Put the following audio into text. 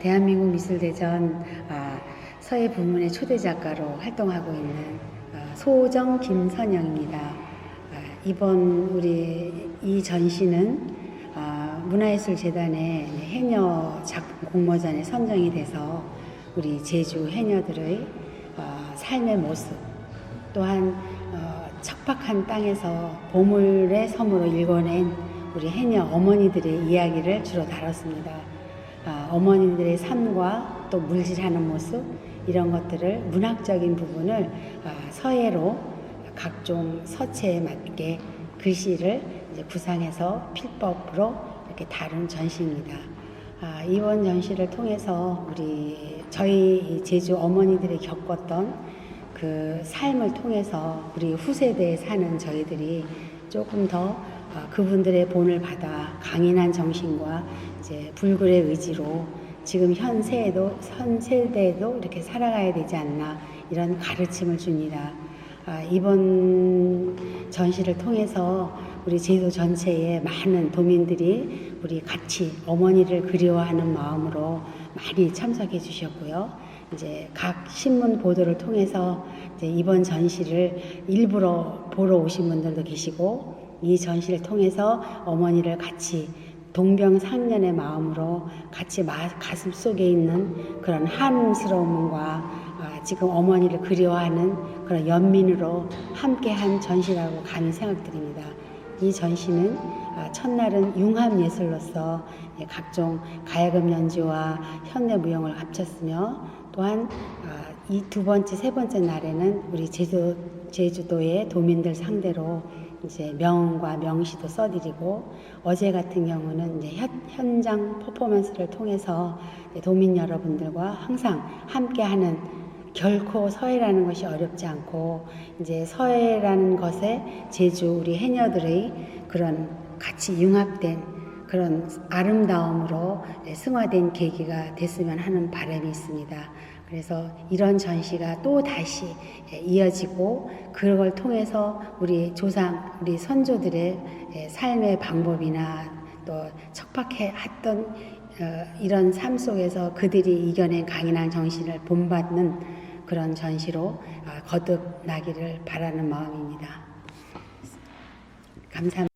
대한민국 미술대전 아, 서예 부문의 초대 작가로 활동하고 있는 아, 소정 김선영입니다. 아, 이번 우리 이 전시는 아, 문화예술재단의 해녀 작품 공모전에 선정이 돼서 우리 제주 해녀들의 아, 삶의 모습 또한 어, 척박한 땅에서 보물의 섬으로 일궈낸 우리 해녀 어머니들의 이야기를 주로 다뤘습니다. 아, 어머니들의 삶과 또 물질하는 모습 이런 것들을 문학적인 부분을 아, 서예로 각종 서체에 맞게 글씨를 구상해서 필법으로 이렇게 다룬 전시입니다. 아, 이번 전시를 통해서 우리 저희 이 제주 어머니들이 겪었던 그 삶을 통해서 우리 후세대에 사는 저희들이 조금 더 어, 그분들의 본을 받아 강인한 정신과 이제 불굴의 의지로 지금 현 세에도 현 세대에도 이렇게 살아가야 되지 않나 이런 가르침을 줍니다. 아, 이번 전시를 통해서 우리 제도 전체에 많은 도민들이 우리 같이 어머니를 그리워하는 마음으로 많이 참석해 주셨고요. 이제 각 신문 보도를 통해서 이번 전시를 일부러 보러 오신 분들도 계시고 이 전시를 통해서 어머니를 같이 동병상련의 마음으로 같이 마- 가슴 속에 있는 그런 한스러움과 아, 지금 어머니를 그리워하는 그런 연민으로 함께한 전시라고 감히 생각드립니다. 이 전시는 아, 첫날은 융합 예술로서 예, 각종 가야금 연주와 현대 무용을 합쳤으며 또한 아, 이두 번째 세 번째 날에는 우리 제주 제주도의 도민들 상대로 이제 명언과 명시도 써드리고 어제 같은 경우는 이제 현, 현장 퍼포먼스를 통해서 도민 여러분들과 항상 함께하는 결코 서해라는 것이 어렵지 않고 이제 서해라는 것에 제주 우리 해녀들의 그런 같이 융합된 그런 아름다움으로 승화된 계기가 됐으면 하는 바람이 있습니다. 그래서 이런 전시가 또 다시 이어지고 그걸 통해서 우리 조상, 우리 선조들의 삶의 방법이나 또 척박해 했던 어, 이런 삶 속에서 그들이 이겨낸 강인한 정신을 본받는 그런 전시로 아, 거듭나기를 바라는 마음입니다. 감사합니다.